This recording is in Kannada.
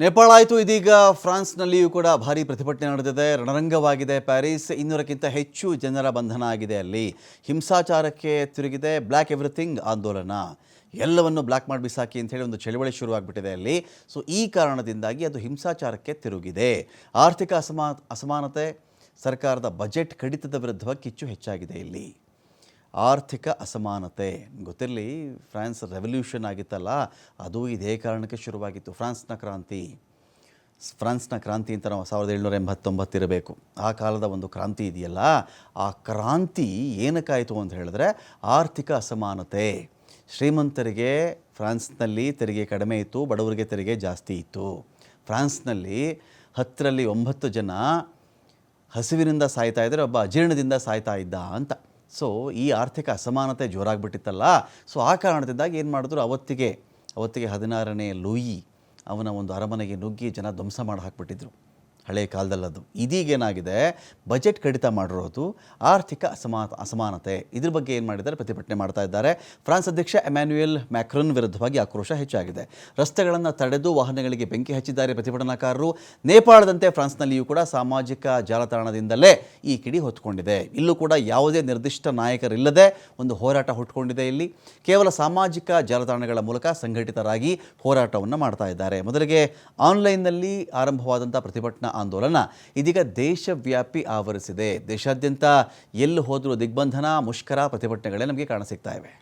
ನೇಪಾಳ ಆಯಿತು. ಇದೀಗ ಫ್ರಾನ್ಸ್ನಲ್ಲಿಯೂ ಕೂಡ ಭಾರಿ ಪ್ರತಿಭಟನೆ ನಡೆದಿದೆ. ರಣರಂಗವಾಗಿದೆ. ಪ್ಯಾರಿಸ್ ಇನ್ನೂರಕ್ಕಿಂತ ಹೆಚ್ಚು ಜನರ ಬಂಧನ ಆಗಿದೆ ಅಲ್ಲಿ. ಹಿಂಸಾಚಾರಕ್ಕೆ ತಿರುಗಿದೆ. ಬ್ಲ್ಯಾಕ್ ಎವ್ರಿಥಿಂಗ್ ಆಂದೋಲನ. ಎಲ್ಲವನ್ನು ಬ್ಲ್ಯಾಕ್ ಮಾಡಿ ಬಿಸಾಕಿ ಅಂತ ಹೇಳಿ ಒಂದು ಚಳವಳಿ ಶುರುವಾಗ್ಬಿಟ್ಟಿದೆ ಅಲ್ಲಿ. ಸೊ, ಈ ಕಾರಣದಿಂದಾಗಿ ಅದು ಹಿಂಸಾಚಾರಕ್ಕೆ ತಿರುಗಿದೆ. ಆರ್ಥಿಕ ಅಸಮಾ ಅಸಮಾನತೆ ಸರ್ಕಾರದ ಬಜೆಟ್ ಕಡಿತದ ವಿರುದ್ಧ ಕಿಚ್ಚು ಹೆಚ್ಚಾಗಿದೆ ಇಲ್ಲಿ. ಆರ್ಥಿಕ ಅಸಮಾನತೆ. ಗೊತ್ತಿರಲಿ, ಫ್ರಾನ್ಸ್ ರೆವಲ್ಯೂಷನ್ ಆಗಿತ್ತಲ್ಲ, ಅದು ಇದೇ ಕಾರಣಕ್ಕೆ ಶುರುವಾಗಿತ್ತು. ಫ್ರಾನ್ಸ್ನ ಕ್ರಾಂತಿ. ಫ್ರಾನ್ಸ್ನ ಕ್ರಾಂತಿ ಅಂತ ನಾವು ಸಾವಿರದ ಏಳ್ನೂರ ಎಂಬತ್ತೊಂಬತ್ತಿರಬೇಕು ಆ ಕಾಲದ ಒಂದು ಕ್ರಾಂತಿ ಇದೆಯಲ್ಲ, ಆ ಕ್ರಾಂತಿ ಏನಕ್ಕಾಯಿತು ಅಂತ ಹೇಳಿದ್ರೆ, ಆರ್ಥಿಕ ಅಸಮಾನತೆ. ಶ್ರೀಮಂತರಿಗೆ ಫ್ರಾನ್ಸ್ನಲ್ಲಿ ತೆರಿಗೆ ಕಡಿಮೆ ಇತ್ತು, ಬಡವರಿಗೆ ತೆರಿಗೆ ಜಾಸ್ತಿ ಇತ್ತು. ಫ್ರಾನ್ಸ್ನಲ್ಲಿ ಹತ್ತರಲ್ಲಿ ಒಂಬತ್ತು ಜನ ಹಸಿವಿನಿಂದ ಸಾಯ್ತಾ ಇದ್ದರೆ ಒಬ್ಬ ಅಜೀರ್ಣದಿಂದ ಸಾಯ್ತಾ ಇದ್ದ ಅಂತ. ಸೊ ಈ ಆರ್ಥಿಕ ಅಸಮಾನತೆ ಜೋರಾಗ್ಬಿಟ್ಟಿತ್ತಲ್ಲ. ಸೊ ಆ ಕಾರಣದಿಂದಾಗಿ ಏನು ಮಾಡಿದ್ರು? ಅವತ್ತಿಗೆ ಅವತ್ತಿಗೆ ಹದಿನಾರನೇ ಲೂಯಿ ಅವನ ಒಂದು ಅರಮನೆಗೆ ನುಗ್ಗಿ ಜನ ಧ್ವಂಸ ಮಾಡಿ ಹಾಕ್ಬಿಟ್ಟಿದ್ರು ಹಳೆಯ ಕಾಲದಲ್ಲದು ಇದೀಗೇನಾಗಿದೆ ಬಜೆಟ್ ಕಡಿತ ಮಾಡಿರೋದು ಆರ್ಥಿಕ ಅಸಮಾ ಅಸಮಾನತೆ. ಇದ್ರ ಬಗ್ಗೆ ಏನು ಮಾಡಿದ್ದಾರೆ? ಪ್ರತಿಭಟನೆ ಮಾಡ್ತಾ ಇದ್ದಾರೆ. ಫ್ರಾನ್ಸ್ ಅಧ್ಯಕ್ಷ ಎಮ್ಯಾನ್ಯುಯಲ್ ಮ್ಯಾಕ್ರನ್ ವಿರುದ್ಧವಾಗಿ ಆಕ್ರೋಶ ಹೆಚ್ಚಾಗಿದೆ. ರಸ್ತೆಗಳನ್ನು ತಡೆದು ವಾಹನಗಳಿಗೆ ಬೆಂಕಿ ಹಚ್ಚಿದ್ದಾರೆ ಪ್ರತಿಭಟನಾಕಾರರು. ನೇಪಾಳದಂತೆ ಫ್ರಾನ್ಸ್ನಲ್ಲಿಯೂ ಕೂಡ ಸಾಮಾಜಿಕ ಜಾಲತಾಣದಿಂದಲೇ ಈ ಕಿಡಿ ಹೊತ್ಕೊಂಡಿದೆ. ಇಲ್ಲೂ ಕೂಡ ಯಾವುದೇ ನಿರ್ದಿಷ್ಟ ನಾಯಕರಿಲ್ಲದೆ ಒಂದು ಹೋರಾಟ ಹುಟ್ಕೊಂಡಿದೆ ಇಲ್ಲಿ. ಕೇವಲ ಸಾಮಾಜಿಕ ಜಾಲತಾಣಗಳ ಮೂಲಕ ಸಂಘಟಿತರಾಗಿ ಹೋರಾಟವನ್ನು ಮಾಡ್ತಾ ಇದ್ದಾರೆ. ಮೊದಲಿಗೆ ಆನ್ಲೈನ್ನಲ್ಲಿ ಆರಂಭವಾದಂಥ ಪ್ರತಿಭಟನಾ ಆಂದೋಲನ. ಇದೀಗ ದೇಶವ್ಯಾಪಿ ಆವರಿಸಿದೆ. ದೇಶಾದ್ಯಂತ ಎಲ್ಲಿ ಹೋದರೂ ದಿಗ್ಬಂಧನ ಮುಷ್ಕರ ಪ್ರತಿಭಟನೆಗಳೇ ನಮಗೆ ಕಾಣಸಿಗ್ತಾ ಇವೆ.